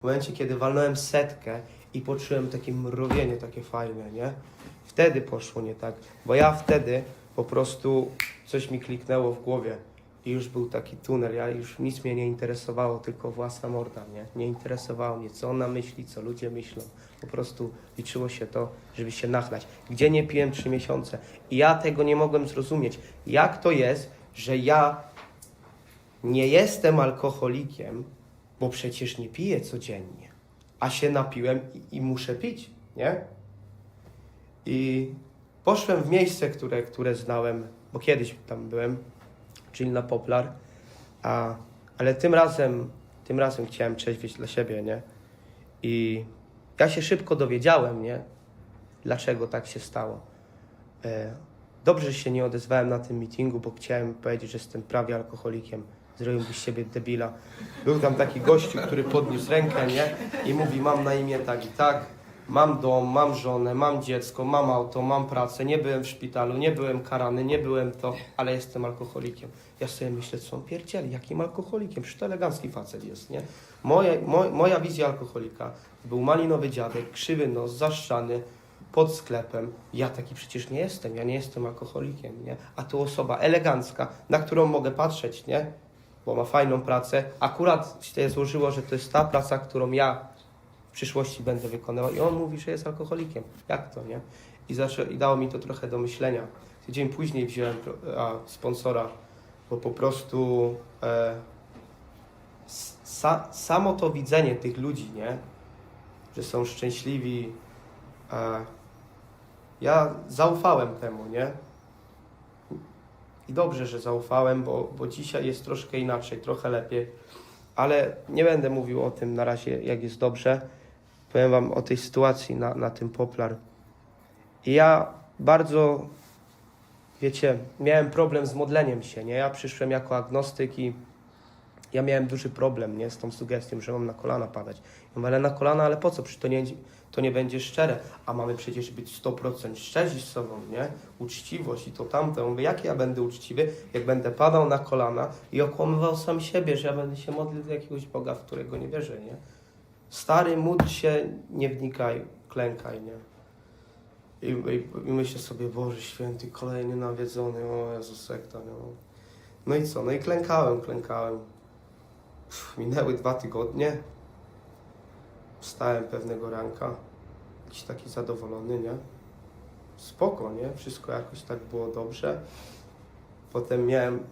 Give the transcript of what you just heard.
W momencie, kiedy walnąłem setkę i poczułem takie mrowienie takie fajne, nie? Wtedy poszło nie tak, bo ja wtedy po prostu coś mi kliknęło w głowie i już był taki tunel, ja już nic mnie nie interesowało, tylko własna morda, nie? Nie interesowało mnie, co ona myśli, co ludzie myślą. Po prostu liczyło się to, żeby się nachlać. Gdzie nie piłem trzy miesiące i ja tego nie mogłem zrozumieć. Jak to jest, że ja nie jestem alkoholikiem, bo przecież nie piję codziennie, a się napiłem i, i muszę pić, nie? I poszłem w miejsce, które, które znałem, bo kiedyś tam byłem, czyli na Poplar, a, ale tym razem, tym razem chciałem trzeźwieć dla siebie, nie? I ja się szybko dowiedziałem, nie? Dlaczego tak się stało. E, Dobrze, że się nie odezwałem na tym meetingu, bo chciałem powiedzieć, że jestem prawie alkoholikiem. Zrobiłbyś siebie debila. Był tam taki gościu, który podniósł rękę, nie? I mówi, mam na imię tak i tak, mam dom, mam żonę, mam dziecko, mam auto, mam pracę, nie byłem w szpitalu, nie byłem karany, nie byłem to, ale jestem alkoholikiem. Ja sobie myślę, co on pierdzieli, jakim alkoholikiem? Przecież to elegancki facet jest, nie? Moja, moj, moja wizja alkoholika był malinowy dziadek, krzywy nos, zaszczany, pod sklepem. Ja taki przecież nie jestem, ja nie jestem alkoholikiem, nie? A tu osoba elegancka, na którą mogę patrzeć, nie? Bo ma fajną pracę. Akurat się złożyło, że to jest ta praca, którą ja w przyszłości będę wykonywał. I on mówi, że jest alkoholikiem. Jak to, nie? I, zaczę, i dało mi to trochę do myślenia. Tydzień później wziąłem a, sponsora, bo po prostu e, sa, samo to widzenie tych ludzi, nie? Że są szczęśliwi, E, ja zaufałem temu, nie? I dobrze, że zaufałem, bo, bo dzisiaj jest troszkę inaczej, trochę lepiej. Ale nie będę mówił o tym na razie, jak jest dobrze. Powiem Wam o tej sytuacji na, na tym Poplar. I ja bardzo, wiecie, miałem problem z modleniem się, nie? Ja przyszłem jako agnostyk i ja miałem duży problem, nie? Z tą sugestią, że mam na kolana padać. Ja mówię, ale na kolana, ale po co? Przecież to nie, to nie będzie szczere. A mamy przecież być 100% szczerzy z sobą, nie? Uczciwość i to tamto. Ja mówię, jak ja będę uczciwy, jak będę padał na kolana i okłamywał sam siebie, że ja będę się modlił do jakiegoś Boga, w którego nie wierzę, nie? Stary, módl się, nie wnikaj, klękaj, nie? I, i, i myślę sobie, Boże Święty, kolejny nawiedzony, o Jezus, sekta, no. No i co? No i klękałem, klękałem. Minęły dwa tygodnie. Wstałem pewnego ranka, jakiś taki zadowolony, nie? Spoko, nie? Wszystko jakoś tak było dobrze. Potem miałem